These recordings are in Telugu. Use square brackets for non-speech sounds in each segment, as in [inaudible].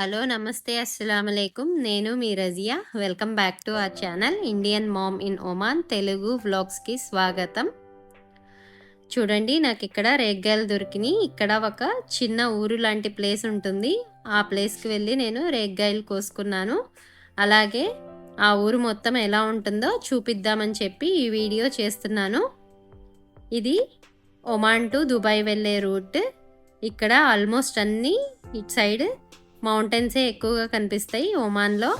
హలో నమస్తే అస్సలం నేను మీ Razia. Welcome back to our channel Indian mom in Oman Telugu వ్లాగ్స్కి స్వాగతం. చూడండి నాకు ఇక్కడ రేగ్గాయలు దొరికినాయి. ఇక్కడ ఒక చిన్న ఊరు లాంటి ప్లేస్ ఉంటుంది. ఆ ప్లేస్కి వెళ్ళి నేను రేగ్గాయలు కోసుకున్నాను. అలాగే ఆ ఊరు మొత్తం ఎలా ఉంటుందో చూపిద్దామని చెప్పి ఈ వీడియో చేస్తున్నాను. ఇది ఒమాన్ టు దుబాయ్ వెళ్ళే రూట్. ఇక్కడ ఆల్మోస్ట్ అన్నీ ఇటు సైడ్ మౌంటైన్సే ఎక్కువగా కనిపిస్తాయి ఒమాన్లో.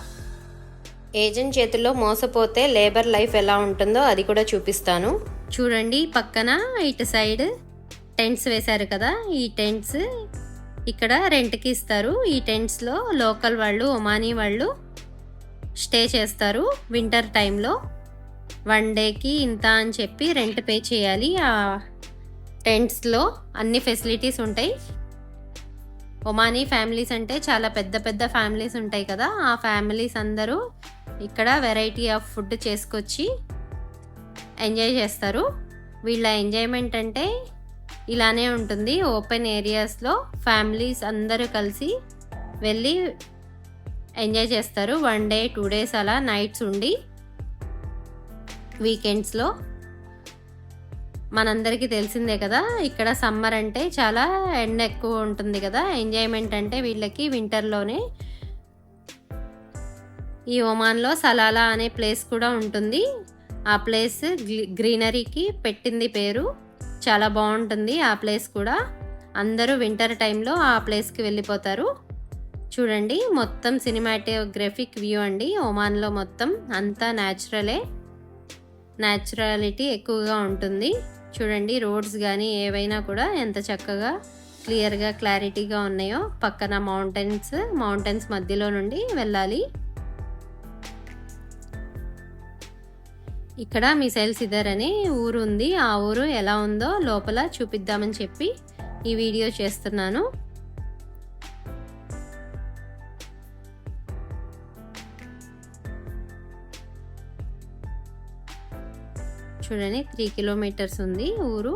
ఏజెంట్ చేతుల్లో మోసపోతే లేబర్ లైఫ్ ఎలా ఉంటుందో అది కూడా చూపిస్తాను. చూడండి పక్కన ఇటు సైడ్ టెంట్స్ వేశారు కదా ఈ టెంట్స్ ఇక్కడ రెంట్కి ఇస్తారు. ఈ టెంట్స్లో లోకల్ వాళ్ళు ఒమానీ వాళ్ళు స్టే చేస్తారు వింటర్ టైంలో. వన్ డేకి ఇంత అని చెప్పి రెంట్ పే చేయాలి. ఆ టెంట్స్లో అన్ని ఫెసిలిటీస్ ఉంటాయి. ఒమానీ ఫ్యామిలీస్ అంటే చాలా పెద్ద పెద్ద ఫ్యామిలీస్ ఉంటాయి కదా ఆ ఫ్యామిలీస్ అందరూ ఇక్కడ వెరైటీ ఆఫ్ ఫుడ్ చేసుకొచ్చి ఎంజాయ్ చేస్తారు. వీళ్ళ ఎంజాయ్మెంట్ అంటే ఇలానే ఉంటుంది. ఓపెన్ ఏరియాస్లో ఫ్యామిలీస్ అందరూ కలిసి వెళ్ళి ఎంజాయ్ చేస్తారు. వన్ డే టూ డేస్ అలా నైట్స్ ఉండి వీకెండ్స్లో. మనందరికీ తెలిసిందే కదా ఇక్కడ సమ్మర్ అంటే చాలా ఎండ ఎక్కువ ఉంటుంది కదా ఎంజాయ్మెంట్ అంటే వీళ్ళకి వింటర్లోనే. ఈ ఒమాన్లో సలాలా అనే ప్లేస్ కూడా ఉంటుంది. ఆ ప్లేస్ గ్రీనరీకి పెట్టింది పేరు. చాలా బాగుంటుంది ఆ ప్లేస్ కూడా. అందరూ వింటర్ టైంలో ఆ ప్లేస్కి వెళ్ళిపోతారు. చూడండి మొత్తం సినిమాటోగ్రఫిక్ వ్యూ అండి ఒమాన్లో మొత్తం. అంతా న్యాచురలే. న్యాచురాలిటీ ఎక్కువగా ఉంటుంది. చూడండి రోడ్స్ కానీ ఏవైనా కూడా ఎంత చక్కగా క్లియర్గా క్లారిటీగా ఉన్నాయో పక్కన మౌంటైన్స్ మౌంటైన్స్ మధ్యలో నుండి వెళ్ళాలి. ఇక్కడ మిసైల్ సిదర్ అనే ఊరు ఉంది ఆ ఊరు ఎలా ఉందో లోపల చూపిద్దామని చెప్పి ఈ వీడియో చేస్తున్నాను. చూడండి త్రీ కిలోమీటర్స్ ఉంది ఊరు.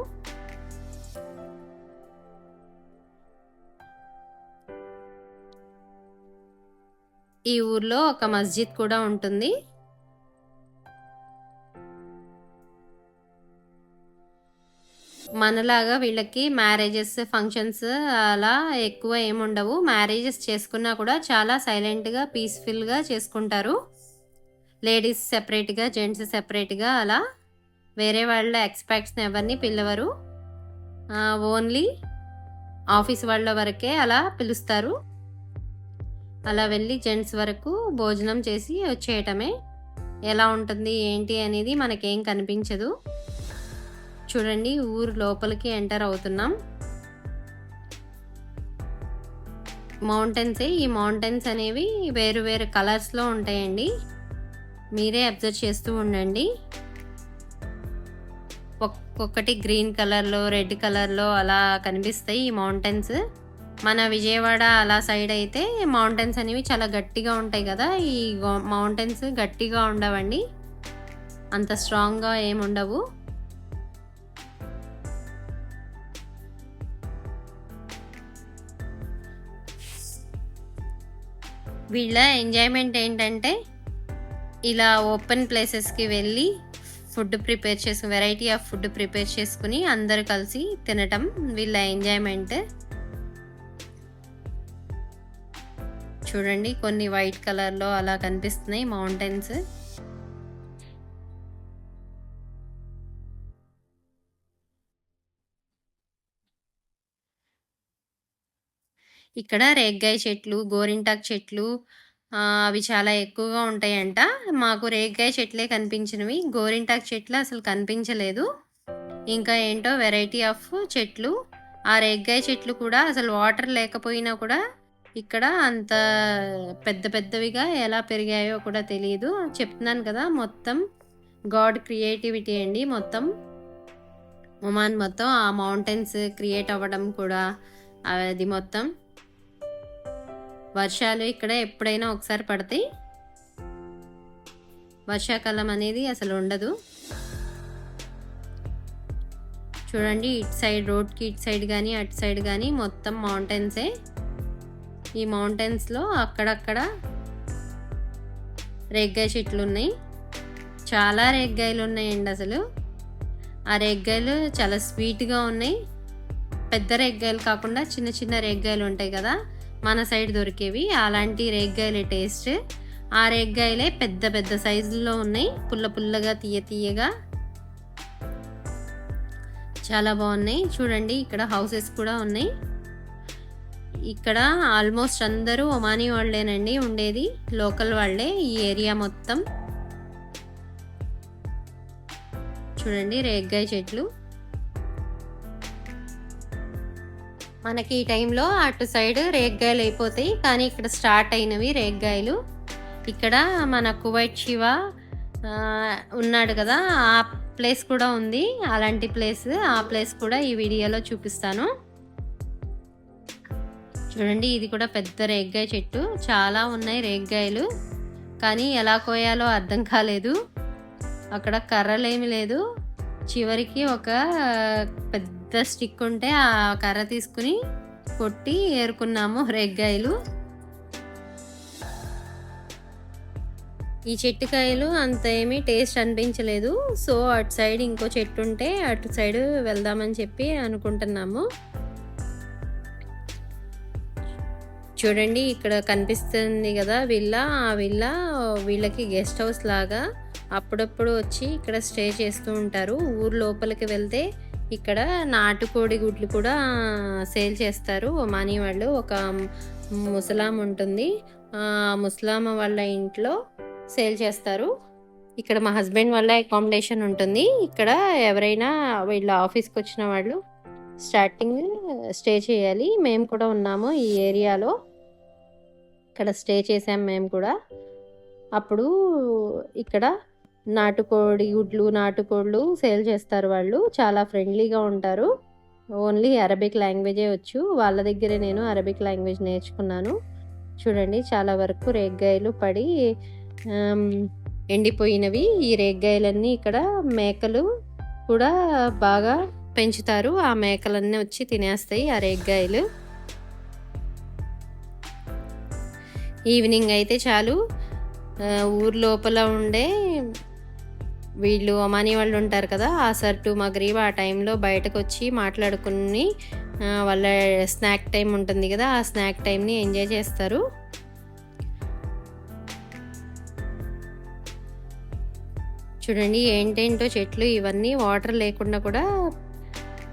ఈ ఊర్లో ఒక మస్జిద్ కూడా ఉంటుంది. మనలాగా వీళ్ళకి మ్యారేజెస్ ఫంక్షన్స్ అలా ఎక్కువ ఏముండవు మ్యారేజెస్ చేసుకున్నా కూడా చాలా సైలెంట్గా పీస్ఫుల్గా చేసుకుంటారు. లేడీస్ సెపరేట్గా జెంట్స్ సెపరేట్గా అలా వేరే వాళ్ళ ఎక్స్పెక్ట్స్ని ఎవరిని పిలవరు. ఓన్లీ ఆఫీస్ వాళ్ళ వరకే అలా పిలుస్తారు. అలా వెళ్ళి జెంట్స్ వరకు భోజనం చేసి వచ్చేయటమే. ఎలా ఉంటుంది ఏంటి అనేది మనకేం కనిపించదు. చూడండి ఊరు లోపలికి ఎంటర్ అవుతున్నాం. మౌంటైన్సే ఈ మౌంటైన్స్ అనేవి వేరు వేరు కలర్స్లో ఉంటాయండి. మీరే అబ్జర్వ్ చేస్తూ ఉండండి. ఒక్కొక్కటి గ్రీన్ కలర్లో రెడ్ కలర్లో అలా కనిపిస్తాయి ఈ మౌంటైన్స్. మన విజయవాడ అలా సైడ్ అయితే మౌంటైన్స్ అనేవి చాలా గట్టిగా ఉంటాయి కదా. ఈ మౌంటైన్స్ గట్టిగా ఉండవండి. అంత స్ట్రాంగ్గా ఏముండవు వీళ్ళ ఎంజాయ్మెంట్ ఏంటంటే ఇలా ఓపెన్ ప్లేసెస్కి వెళ్ళి ఫుడ్ ప్రిపేర్ చేసుకుని వెరైటీ ఆఫ్ ఫుడ్ ప్రిపేర్ చేసుకుని అందరు కలిసి తినటం వీళ్ళ ఎంజాయ్మెంట్. చూడండి కొన్ని వైట్ కలర్లో అలా కనిపిస్తున్నాయి మౌంటైన్స్. ఇక్కడ రేగ్గాయ చెట్లు గోరింటాక్ చెట్లు అవి చాలా ఎక్కువగా ఉంటాయంట. మాకు రేగ్గాయ చెట్లే కనిపించినవి. గోరింటాక్ చెట్లు అసలు కనిపించలేదు. ఇంకా ఏంటో వెరైటీ ఆఫ్ చెట్లు. ఆ రేగ్గాయ చెట్లు కూడా అసలు వాటర్ లేకపోయినా కూడా ఇక్కడ అంత పెద్ద పెద్దవిగా ఎలా పెరిగాయో కూడా తెలియదు చెప్తున్నాను కదా మొత్తం గాడ్ క్రియేటివిటీ అండి మొత్తం. ఒమాన్ మొత్తం ఆ మౌంటైన్స్ క్రియేట్ అవ్వడం కూడా అది మొత్తం. వర్షాలు ఇక్కడ ఎప్పుడైనా ఒకసారి పడతాయి వర్షాకాలం అనేది అసలు ఉండదు. చూడండి ఇటు సైడ్ రోడ్కి ఇటు సైడ్ కానీ అటు సైడ్ కానీ మొత్తం మౌంటైన్సే. ఈ మౌంటైన్స్లో అక్కడక్కడ రేగ్గాయ చెట్లు ఉన్నాయి చాలా రేగ్గాయలు ఉన్నాయండి అసలు. ఆ రేగ్గాయలు చాలా స్వీట్గా ఉన్నాయి. పెద్ద రేగ్గాయలు కాకుండా చిన్న చిన్న రేగ్గాయలు ఉంటాయి కదా. మన సైడ్ దొరికేవి. అలాంటి రేగ్గాయలే టేస్ట్. ఆ రేగ్గాయలే పెద్ద పెద్ద సైజుల్లో ఉన్నాయి. పుల్ల పుల్లగా తీయ తీయగా. చాలా బాగున్నాయి. చూడండి ఇక్కడ హౌసెస్ కూడా ఉన్నాయి. ఇక్కడ ఆల్మోస్ట్ అందరూ ఒమానీ వాళ్ళేనండి ఉండేది. లోకల్ వాళ్ళే ఈ ఏరియా మొత్తం. చూడండి రేగ్గాయ చెట్లు. మనకి ఈ టైంలో అటు సైడ్ రేగ్గాయలు అయిపోతాయి కానీ ఇక్కడ స్టార్ట్ అయినవి రేగ్గాయలు. ఇక్కడ మన కువైట్ శివ ఉన్నాడు కదా ఆ ప్లేస్ కూడా ఉంది. అలాంటి ప్లేస్ ఆ ప్లేస్ కూడా ఈ వీడియోలో చూపిస్తాను. చూడండి ఇది కూడా పెద్ద రేగ్గాయ చెట్టు. చాలా ఉన్నాయి రేగ్గాయలు కానీ ఎలా కోయాలో అర్థం కాలేదు. అక్కడ కర్రలేమి లేదు. చివరికి ఒక పెద్ద స్టిక్ ఉంటే ఆ కర్ర తీసుకుని కొట్టి ఏరుకున్నాము రేగ్గాయలు. ఈ చెట్టుకాయలు అంత ఏమీ టేస్ట్ అనిపించలేదు. సో అటు సైడ్ ఇంకో చెట్టు ఉంటే అటు సైడ్ వెళ్దామని చెప్పి అనుకుంటున్నాము. చూడండి ఇక్కడ కనిపిస్తుంది కదా విల్ల. ఆ విల్ల వీళ్ళకి గెస్ట్ హౌస్ లాగా అప్పుడప్పుడు వచ్చి ఇక్కడ స్టే చేస్తూ ఉంటారు. ఊరు లోపలికి వెళ్తే ఇక్కడ నాటుకోడి గుడ్లు కూడా సేల్ చేస్తారు. ఒమానీ వాళ్ళు ఒక ముసలాం ఉంటుంది. ముసలామ వాళ్ళ ఇంట్లో సేల్ చేస్తారు. ఇక్కడ మా హస్బెండ్ వల్ల అకామిడేషన్ ఉంటుంది. ఇక్కడ ఎవరైనా వీళ్ళ ఆఫీస్కి వచ్చిన వాళ్ళు స్టార్టింగ్ స్టే చేయాలి. మేము కూడా ఉన్నాము ఈ ఏరియాలో. ఇక్కడ స్టే చేసాం మేము కూడా. అప్పుడు ఇక్కడ నాటుకోడి గుడ్లు నాటుకోళ్ళు సేల్ చేస్తారు వాళ్ళు. చాలా ఫ్రెండ్లీగా ఉంటారు. ఓన్లీ అరబిక్ లాంగ్వేజే వచ్చు. వాళ్ళ దగ్గరే నేను అరబిక్ లాంగ్వేజ్ నేర్చుకున్నాను. చూడండి చాలా వరకు రేగ్గాయలు పడి ఎండిపోయినవి. ఈ రేగ్గాయలన్నీ ఇక్కడ మేకలు కూడా బాగా పెంచుతారు. ఆ మేకలన్నీ వచ్చి తినేస్తాయి ఆ రేగ్గాయలు. ఈవినింగ్ అయితే చాలు. ఊరు లోపల ఉండే వీళ్ళు ఒమానీ వాళ్ళు ఉంటారు కదా ఆ సర్టు మగరీబ్ ఆ టైంలో బయటకు వచ్చి మాట్లాడుకుని వాళ్ళ స్నాక్ టైం ఉంటుంది కదా ఆ స్నాక్ టైంని ఎంజాయ్ చేస్తారు. చూడండి ఏంటేంటో చెట్లు ఇవన్నీ వాటర్ లేకుండా కూడా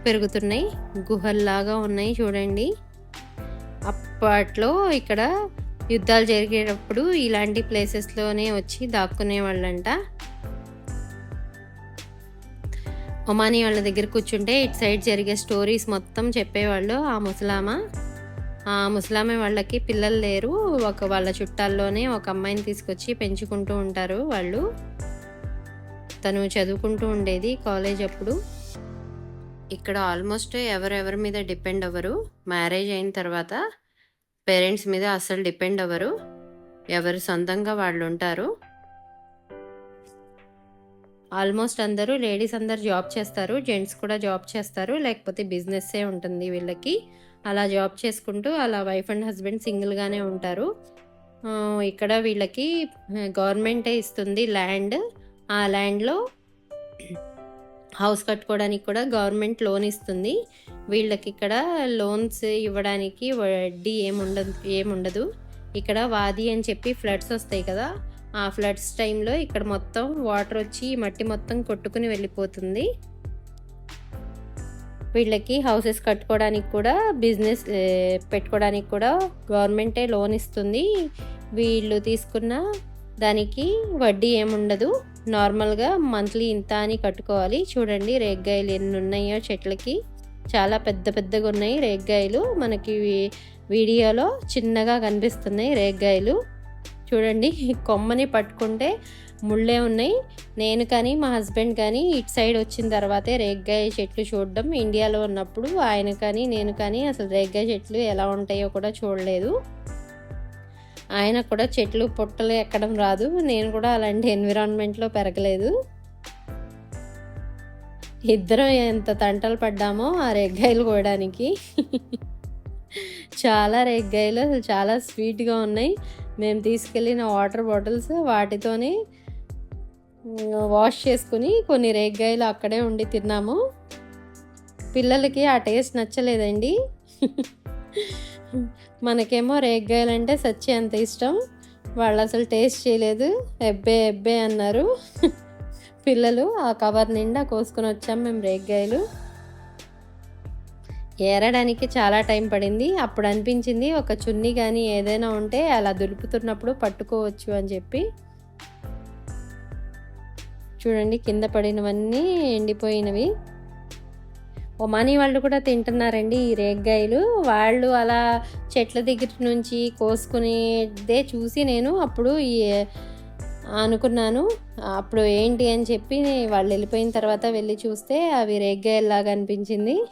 పెరుగుతున్నాయి గుహల్లాగా ఉన్నాయి చూడండి. అప్పట్లో ఇక్కడ యుద్ధాలు జరిగేటప్పుడు ఇలాంటి ప్లేసెస్లోనే వచ్చి దాక్కునే వాళ్ళంట ఒమానీ వాళ్ళ దగ్గర కూర్చుంటే ఇటు సైడ్ జరిగే స్టోరీస్ మొత్తం చెప్పేవాళ్ళు ఆ ముసలామ. ఆ ముసలామె వాళ్ళకి పిల్లలు లేరు. ఒక వాళ్ళ చుట్టాల్లోనే ఒక అమ్మాయిని తీసుకొచ్చి పెంచుకుంటూ ఉంటారు వాళ్ళు. తను చదువుకుంటూ ఉండేది కాలేజ్ అప్పుడు. ఇక్కడ ఆల్మోస్ట్ ఎవరెవరి మీద డిపెండ్ అవ్వరు. మ్యారేజ్ అయిన తర్వాత పేరెంట్స్ మీద అస్సలు డిపెండ్ అవ్వరు. ఎవరు సొంతంగా వాళ్ళు ఉంటారు. ఆల్మోస్ట్ అందరూ లేడీస్ అందరు జాబ్ చేస్తారు జెంట్స్ కూడా జాబ్ చేస్తారు లేకపోతే బిజినెస్సే ఉంటుంది వీళ్ళకి. అలా జాబ్ చేసుకుంటూ అలా వైఫ్ అండ్ హస్బెండ్ సింగిల్గానే ఉంటారు. ఇక్కడ వీళ్ళకి గవర్నమెంటే ఇస్తుంది ల్యాండ్. ఆ ల్యాండ్లో హౌస్ కట్టుకోవడానికి కూడా గవర్నమెంట్ లోన్ ఇస్తుంది. వీళ్ళకి ఇక్కడ లోన్స్ ఇవ్వడానికి వడ్డీ ఏముండదు ఏముండదు. ఇక్కడ వాది అని చెప్పి ఫ్లడ్స్ వస్తాయి కదా ఆ ఫ్లడ్స్ టైంలో ఇక్కడ మొత్తం వాటర్ వచ్చి మట్టి మొత్తం కొట్టుకుని వెళ్ళిపోతుంది. వీళ్ళకి హౌసెస్ కట్టుకోవడానికి కూడా బిజినెస్ పెట్టుకోవడానికి కూడా గవర్నమెంటే లోన్ ఇస్తుంది. వీళ్ళు తీసుకున్న దానికి వడ్డీ ఏముండదు. నార్మల్గా మంత్లీ ఇంత అని కట్టుకోవాలి. చూడండి రేగ్గాయలు ఎన్ని ఉన్నాయో చెట్లకి. చాలా పెద్ద పెద్దగా ఉన్నాయి రేగ్గాయలు. మనకి వీడియోలో చిన్నగా కనిపిస్తున్నాయి రేగ్గాయలు. చూడండి కొమ్మని పట్టుకుంటే ముళ్ళే ఉన్నాయి. నేను కానీ మా హస్బెండ్ కానీ ఇటు సైడ్ వచ్చిన తర్వాతే రేగ్గాయ చెట్లు చూడడం. ఇండియాలో ఉన్నప్పుడు ఆయన కానీ నేను కానీ అసలు రేగ్గాయ చెట్లు ఎలా ఉంటాయో కూడా చూడలేదు. ఆయన కూడా చెట్లు పుట్టలు ఎక్కడం రాదు. నేను కూడా అలాంటి ఎన్విరాన్మెంట్లో పెరగలేదు. ఇద్దరం ఎంత తంటలు పడ్డామో ఆ రేగ్గాయలు కోయడానికి. చాలా రేగ్గాయలు అసలు చాలా స్వీట్గా ఉన్నాయి. మేము తీసుకెళ్ళిన వాటర్ బాటిల్స్ వాటితోనే వాష్ చేసుకుని కొన్ని రేగ్గాయలు అక్కడే ఉండి తిన్నాము. పిల్లలకి ఆ టేస్ట్ నచ్చలేదండి. మనకేమో రేగ్గాయలు అంటే సచ్చి అంత ఇష్టం. వాళ్ళు అసలు టేస్ట్ చేయలేదు. ఎబ్బే ఎబ్బే అన్నారు. పిల్లలు ఆ కవర్ నిండా కోసుకొని వచ్చాము మేము రేగ్గాయలు. ఏరడానికి చాలా టైం పడింది. అప్పుడు అనిపించింది ఒక చున్నీ కానీ ఏదైనా ఉంటే అలా దులుపుతున్నప్పుడు పట్టుకోవచ్చు అని చెప్పి. చూడండి కింద పడినవన్నీ ఎండిపోయినవి. ఒమానీ వాళ్ళు కూడా తింటున్నారండి ఈ రేగ్గాయలు. వాళ్ళు అలా చెట్ల దగ్గర నుంచి కోసుకునేదే చూసి నేను అప్పుడు ఈ అనుకున్నాను. అప్పుడు ఏంటి అని చెప్పి వాళ్ళు వెళ్ళిపోయిన తర్వాత వెళ్ళి చూస్తే అవి రేగ్గాయల్లాగా అనిపించింది.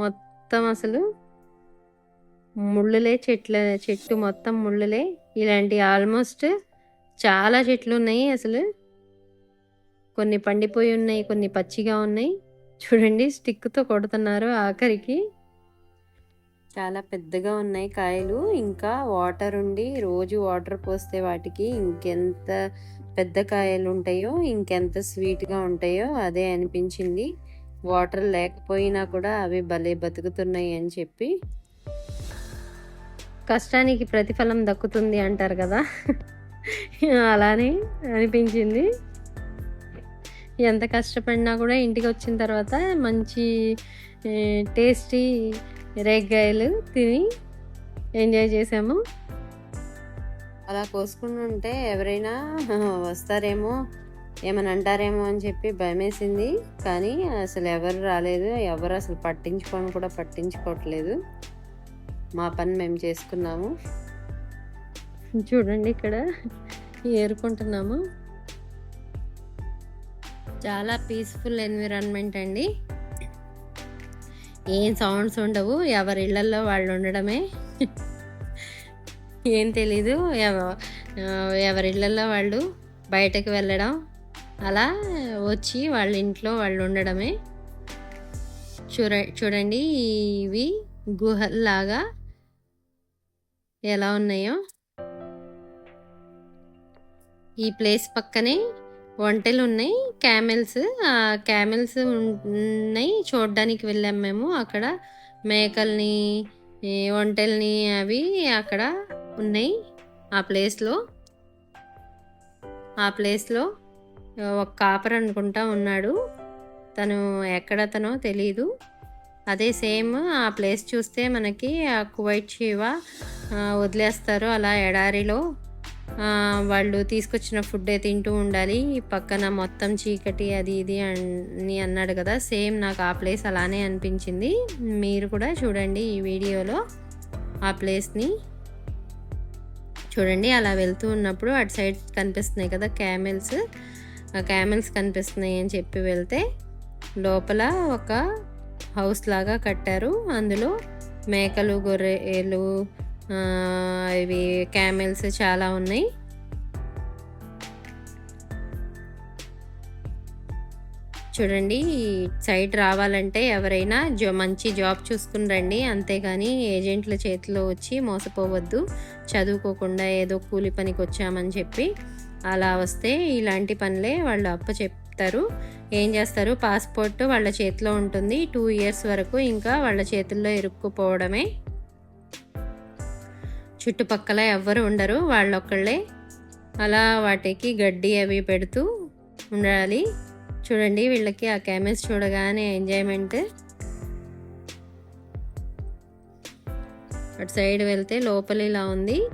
మొత్తం అసలు ముళ్ళులే చెట్ల చెట్టు మొత్తం ముళ్ళులే. ఇలాంటి ఆల్మోస్ట్ చాలా చెట్లు ఉన్నాయి అసలు. కొన్ని పండిపోయి ఉన్నాయి కొన్ని పచ్చిగా ఉన్నాయి. చూడండి స్టిక్తో కొడుతున్నారు ఆఖరికి. చాలా పెద్దగా ఉన్నాయి కాయలు. ఇంకా వాటర్ ఉండి రోజు వాటర్ పోస్తే వాటికి ఇంకెంత పెద్ద కాయలు ఉంటాయో ఇంకెంత స్వీట్గా ఉంటాయో అదే అనిపించింది. వాటర్ లేకపోయినా కూడా అవి భలే బతుకుతున్నాయి అని చెప్పి కష్టానికి ప్రతిఫలం దక్కుతుంది అంటారు కదా. అలానే అనిపించింది. ఎంత కష్టపడినా కూడా ఇంటికి వచ్చిన తర్వాత మంచి టేస్టీ రేగ్గాయలు తిని ఎంజాయ్ చేసాము అలా కోసుకుంటుంటే ఎవరైనా వస్తారేమో ఏమని అంటారేమో అని చెప్పి భయమేసింది. కానీ అసలు ఎవరు రాలేదు ఎవరు అసలు పట్టించుకొని కూడా పట్టించుకోవట్లేదు. మా పని మేము చేసుకున్నాము. చూడండి ఇక్కడ ఏరుకుంటున్నాము. చాలా పీస్ఫుల్ ఎన్విరాన్మెంట్ అండి. ఏం సౌండ్స్ ఉండవు ఎవరి ఇళ్ళలో వాళ్ళు ఉండడమే. ఏం తెలీదు ఎవరి ఇళ్ళలో వాళ్ళు బయటకు వెళ్ళడం. అలా వచ్చి వాళ్ళ ఇంట్లో వాళ్ళు ఉండడమే. చూడ చూడండి ఇవి గుహల్లాగా ఎలా ఉన్నాయో. ఈ ప్లేస్ పక్కనే వంటలు ఉన్నాయి క్యామెల్స్. ఆ క్యామెల్స్ ఉన్నాయి చూడడానికి వెళ్ళాం మేము. అక్కడ మేకల్ని వంటల్ని అవి అక్కడ ఉన్నాయి ఆ ప్లేస్లో. ఆ ప్లేస్లో ఒక కాపర్ అనుకుంటా ఉన్నాడు. తను ఎక్కడ తనో తెలీదు. అదే సేమ్ ఆ ప్లేస్ చూస్తే మనకి ఆ కువైట్ శివ వదిలేస్తారు అలా ఎడారిలో. వాళ్ళు తీసుకొచ్చిన ఫుడ్డే తింటూ ఉండాలి. పక్కన మొత్తం చీకటి అది ఇది అని అన్నాడు కదా సేమ్ నాకు ఆ ప్లేస్ అలానే అనిపించింది. మీరు కూడా చూడండి ఈ వీడియోలో ఆ ప్లేస్ని. చూడండి అలా వెళ్తూ ఉన్నప్పుడు అటు సైడ్ కనిపిస్తున్నాయి కదా క్యామెల్స్. క్యామెల్స్ కనిపిస్తున్నాయి అని చెప్పి వెళ్తే లోపల ఒక హౌస్ లాగా కట్టారు. అందులో మేకలు గొర్రెలు ఇవి క్యామెల్స్ చాలా ఉన్నాయి. చూడండి సైడ్ రావాలంటే ఎవరైనా జో మంచి జాబ్ చూసుకుని రండి. అంతేగాని ఏజెంట్ల చేతిలో వచ్చి మోసపోవద్దు. చదువుకోకుండా ఏదో కూలి పనికి వచ్చామని చెప్పి అలా వస్తే ఇలాంటి పనులే వాళ్ళు అప్ప చెప్తారు. ఏం చేస్తారు? పాస్పోర్ట్ వాళ్ళ చేతిలో ఉంటుంది. టూ ఇయర్స్ వరకు ఇంకా వాళ్ళ చేతుల్లో ఇరుక్కుపోవడమే. చుట్టుపక్కల ఎవ్వరు ఉండరు. వాళ్ళొక్కళ్ళే. అలా వాటికి గడ్డి అవి పెడుతూ ఉండాలి. చూడండి వీళ్ళకి ఆ కెమెస్ చూడగానే ఎంజాయ్మెంట్. అటు సైడ్ వెళ్తే లోపల ఇలా ఉంది.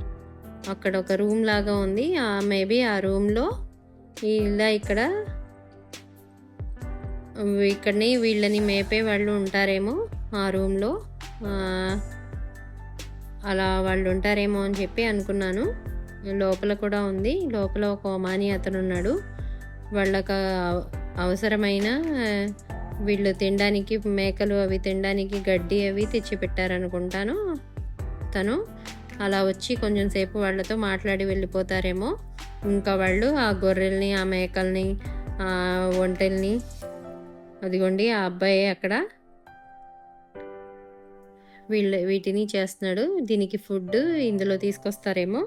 అక్కడ ఒక రూమ్ లాగా ఉంది. మేబీ ఆ రూమ్లో ఇలా ఇక్కడ ఇక్కడని వీళ్ళని మేపే వాళ్ళు ఉంటారేమో ఆ రూమ్లో. అలా వాళ్ళు ఉంటారేమో అని చెప్పి అనుకున్నాను. లోపల కూడా ఉంది. లోపల ఒక ఒమాని అతను ఉన్నాడు వాళ్ళకు అవసరమైన వీళ్ళు తినడానికి మేకలు అవి తినడానికి గడ్డి అవి తెచ్చిపెట్టారనుకుంటాను తను. అలా వచ్చి కొంచెం సేపు వాళ్ళతో మాట్లాడి వెళ్ళిపోతారేమో. ఇంకా వాళ్ళు ఆ గొర్రెల్ని ఆ మేకల్ని ఆ ఒంటెల్ని అదిగోండి ఆ అబ్బాయి అక్కడ. వీళ్ళ వీటిని చేస్తున్నాడు. దీనికి ఫుడ్ ఇందులో తీసుకొస్తారేమో.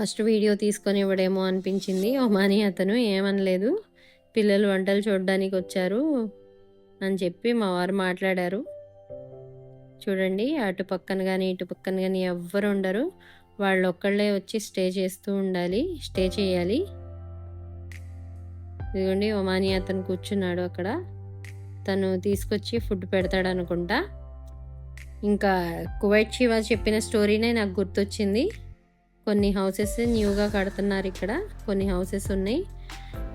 ఫస్ట్ వీడియో తీసుకొని ఇవ్వడేమో అనిపించింది. ఒమాని అతను ఏమనలేదు. పిల్లలు వంటలు చూడడానికి వచ్చారు అని చెప్పి మా వారు మాట్లాడారు. చూడండి అటు పక్కన కానీ ఇటు పక్కన కానీ ఎవ్వరు ఉండరు. వాళ్ళు ఒక్కళ్ళే వచ్చి స్టే చేస్తూ ఉండాలి స్టే చేయాలి. ఇదిగోండి ఒమాని అతను కూర్చున్నాడు అక్కడ. తను తీసుకొచ్చి ఫుడ్ పెడతాడు అనుకుంటా ఇంకా కువైట్ శివా చెప్పిన స్టోరీనే నాకు గుర్తొచ్చింది. కొన్ని హౌసెస్ న్యూగా కడుతున్నారు ఇక్కడ. కొన్ని హౌసెస్ ఉన్నాయి.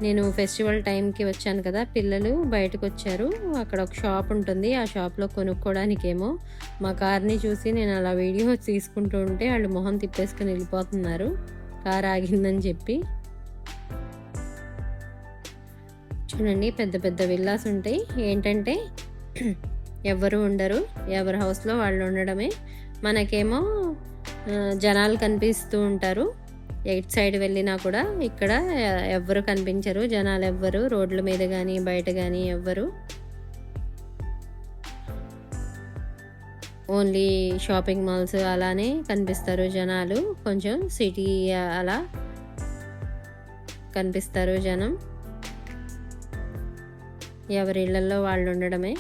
నేను ఫెస్టివల్ టైంకి వచ్చాను కదా పిల్లలు బయటకు వచ్చారు అక్కడ ఒక షాప్ ఉంటుంది ఆ షాప్లో కొనుక్కోవడానికేమో మా కార్ని చూసి నేను అలా వీడియో తీసుకుంటూ ఉంటే వాళ్ళు మొహం తిప్పేసుకుని వెళ్ళిపోతున్నారు. కార్ ఆగిందని చెప్పి. చూడండి పెద్ద పెద్ద విల్లాస్ ఉంటాయి. ఏంటంటే ఎవరు ఉండరు ఎవరి హౌస్లో వాళ్ళు ఉండడమే. మనకేమో జనాలు కనిపిస్తూ ఉంటారు. ఎయిట్ సైడ్ వెళ్ళినా కూడా ఇక్కడ ఎవ్వరు కనిపించరు. జనాలు ఎవ్వరు. రోడ్ల మీద కానీ బయట కానీ ఎవ్వరు. ఓన్లీ షాపింగ్ మాల్స్ అలానే కనిపిస్తారు జనాలు. కొంచెం సిటీ అలా కనిపిస్తారు జనం. ఎవరి ఇళ్ళల్లో వాళ్ళు ఉండడమే.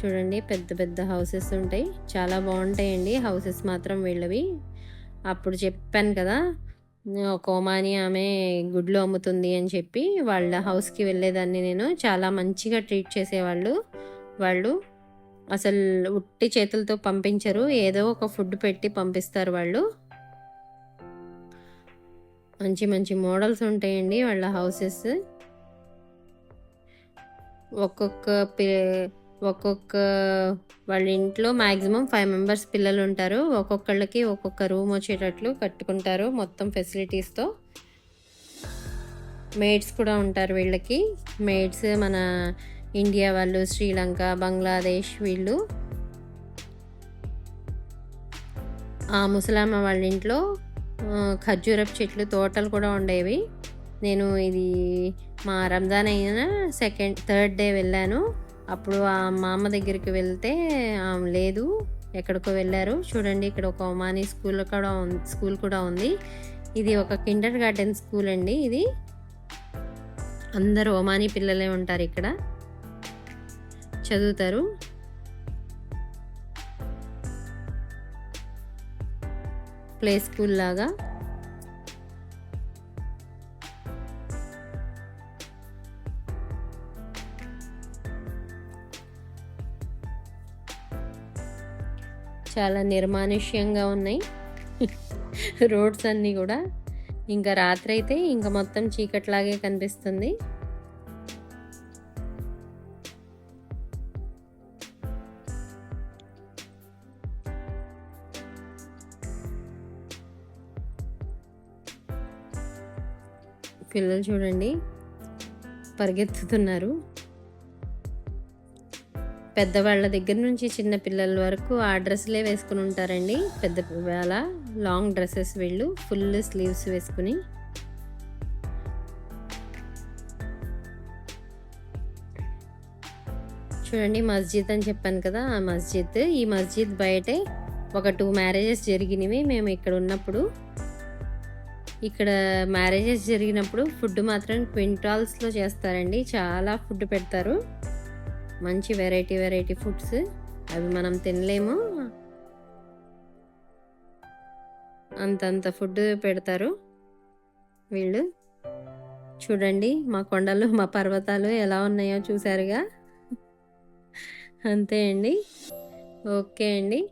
చూడండి పెద్ద పెద్ద హౌసెస్ ఉంటాయి. చాలా బాగుంటాయండి. హౌసెస్ మాత్రం వీళ్ళవి. అప్పుడు చెప్పాను కదా ఒక ఆమె గుడ్లు అమ్ముతుంది అని చెప్పి వాళ్ళ హౌస్కి వెళ్ళేదాన్ని నేను. చాలా మంచిగా ట్రీట్ చేసేవాళ్ళు. వాళ్ళు అసలు ఉట్టి చేతులతో పంపించరు ఏదో ఒక ఫుడ్ పెట్టి పంపిస్తారు వాళ్ళు. మంచి మంచి మోడల్స్ ఉంటాయండి వాళ్ళ హౌసెస్. ఒక్కొక్క ఒక్కొక్క వాళ్ళ ఇంట్లో మ్యాక్సిమం ఫైవ్ మెంబర్స్ పిల్లలు ఉంటారు. ఒక్కొక్కళ్ళకి ఒక్కొక్క రూమ్ వచ్చేటట్లు కట్టుకుంటారు మొత్తం ఫెసిలిటీస్తో మేడ్స్ కూడా ఉంటారు వీళ్ళకి. మేడ్స్ మన ఇండియా వాళ్ళు శ్రీలంక బంగ్లాదేశ్ వీళ్ళు. ఆ ముసలామ్మ వాళ్ళ ఇంట్లో ఖర్జూరపు చెట్లు తోటలు కూడా ఉండేవి. నేను ఇది మా రంజాన్ అయిన సెకండ్ థర్డ్ డే వెళ్ళాను. అప్పుడు ఆ మామ దగ్గరికి వెళ్తే లేదు ఎక్కడికో వెళ్ళారు. చూడండి ఇక్కడ ఒక ఒమానీ స్కూల్ కూడా స్కూల్ కూడా ఉంది. ఇది ఒక కిండర్ గార్డెన్ స్కూల్ అండి ఇది. అందరూ ఒమానీ పిల్లలే ఉంటారు ఇక్కడ. చదువుతారు. ప్లే స్కూల్ లాగా. చాలా నిర్మానుష్యంగా ఉన్నాయి. [laughs] రోడ్స్ అన్నీ కూడా. ఇంకా రాత్రి అయితే ఇంకా మొత్తం చీకట్లాగే కనిపిస్తుంది. పిల్లలు చూడండి. పరిగెత్తుతున్నారు. పెద్దవాళ్ళ దగ్గర నుంచి చిన్న పిల్లల వరకు ఆ డ్రెస్లే వేసుకుని ఉంటారండి. పెద్ద వేళ లాంగ్ డ్రెస్సెస్ వీళ్ళు ఫుల్ స్లీవ్స్ వేసుకుని. చూడండి మస్జిద్ అని చెప్పాను కదా ఆ మస్జిద్. ఈ మస్జిద్ బయటే ఒక టూ మ్యారేజెస్ జరిగినవి మేము ఇక్కడ ఉన్నప్పుడు. ఇక్కడ మ్యారేజెస్ జరిగినప్పుడు ఫుడ్ మాత్రం క్వింటాల్స్లో చేస్తారండి. చాలా ఫుడ్ పెడతారు. మంచి వెరైటీ వెరైటీ ఫుడ్స్ అవి మనం తినలేము. అంతంత ఫుడ్ పెడతారు. వీళ్ళు చూడండి మా కొండలు మా పర్వతాలు ఎలా ఉన్నాయో చూసారుగా? అంతే అండి. ఓకే అండి.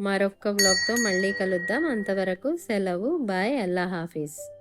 మరొక బ్లాగ్తో మళ్ళీ కలుద్దాం. అంతవరకు సెలవు. బాయ్. అల్లా హాఫీజ్.